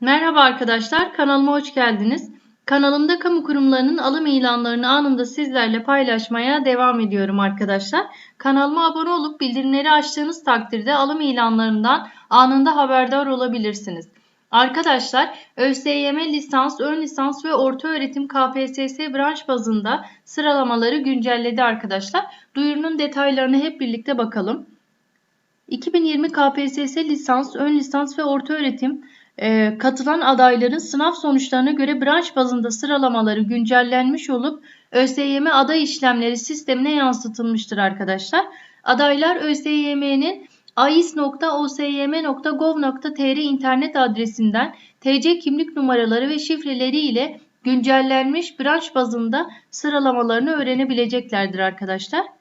Merhaba arkadaşlar, kanalıma hoş geldiniz. Kanalımda kamu kurumlarının alım ilanlarını anında sizlerle paylaşmaya devam ediyorum arkadaşlar. Kanalıma abone olup bildirimleri açtığınız takdirde alım ilanlarından anında haberdar olabilirsiniz. Arkadaşlar, ÖSYM lisans, ön lisans ve orta öğretim KPSS branş bazında sıralamaları güncelledi arkadaşlar. Duyurunun detaylarına hep birlikte bakalım. 2020 KPSS lisans, ön lisans ve orta öğretim e, katılan adayların sınav sonuçlarına göre branş bazında sıralamaları güncellenmiş olup ÖSYM aday işlemleri sistemine yansıtılmıştır arkadaşlar. Adaylar ÖSYM'nin ais.osym.gov.tr internet adresinden TC kimlik numaraları ve şifreleri ile güncellenmiş branş bazında sıralamalarını öğrenebileceklerdir arkadaşlar.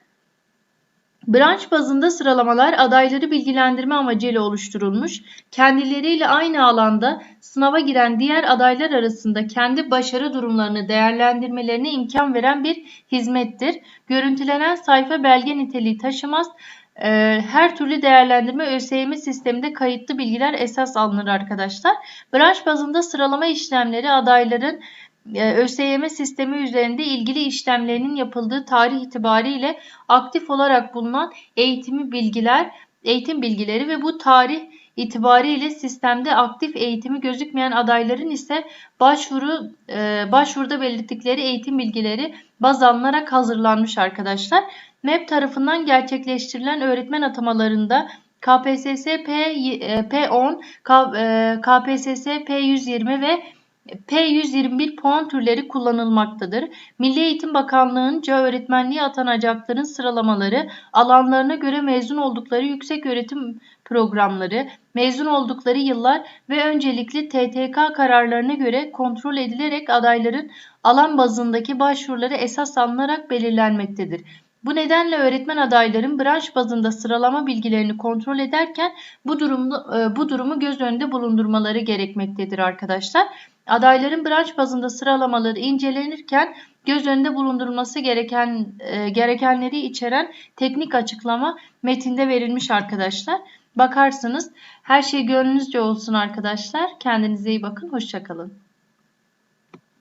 Branş bazında sıralamalar adayları bilgilendirme amacıyla oluşturulmuş, kendileriyle aynı alanda sınava giren diğer adaylar arasında kendi başarı durumlarını değerlendirmelerine imkan veren bir hizmettir. Görüntülenen sayfa belge niteliği taşımaz. Ee, her türlü değerlendirme ÖSYM sisteminde kayıtlı bilgiler esas alınır arkadaşlar. Branş bazında sıralama işlemleri adayların ÖSYM sistemi üzerinde ilgili işlemlerinin yapıldığı tarih itibariyle aktif olarak bulunan eğitimi bilgiler, eğitim bilgileri ve bu tarih itibariyle sistemde aktif eğitimi gözükmeyen adayların ise başvuru e, başvuruda belirttikleri eğitim bilgileri baz alınarak hazırlanmış arkadaşlar. MEP tarafından gerçekleştirilen öğretmen atamalarında KPSS P, P10, KPSS P120 ve P121 puan türleri kullanılmaktadır. Milli Eğitim Bakanlığı'nca öğretmenliğe atanacakların sıralamaları, alanlarına göre mezun oldukları yüksek öğretim programları, mezun oldukları yıllar ve öncelikli TTK kararlarına göre kontrol edilerek adayların alan bazındaki başvuruları esas alınarak belirlenmektedir. Bu nedenle öğretmen adayların branş bazında sıralama bilgilerini kontrol ederken bu durumu, e, bu durumu göz önünde bulundurmaları gerekmektedir arkadaşlar. Adayların branş bazında sıralamaları incelenirken göz önünde bulundurulması gereken e, gerekenleri içeren teknik açıklama metinde verilmiş arkadaşlar. Bakarsınız her şey gönlünüzce olsun arkadaşlar. Kendinize iyi bakın. Hoşçakalın.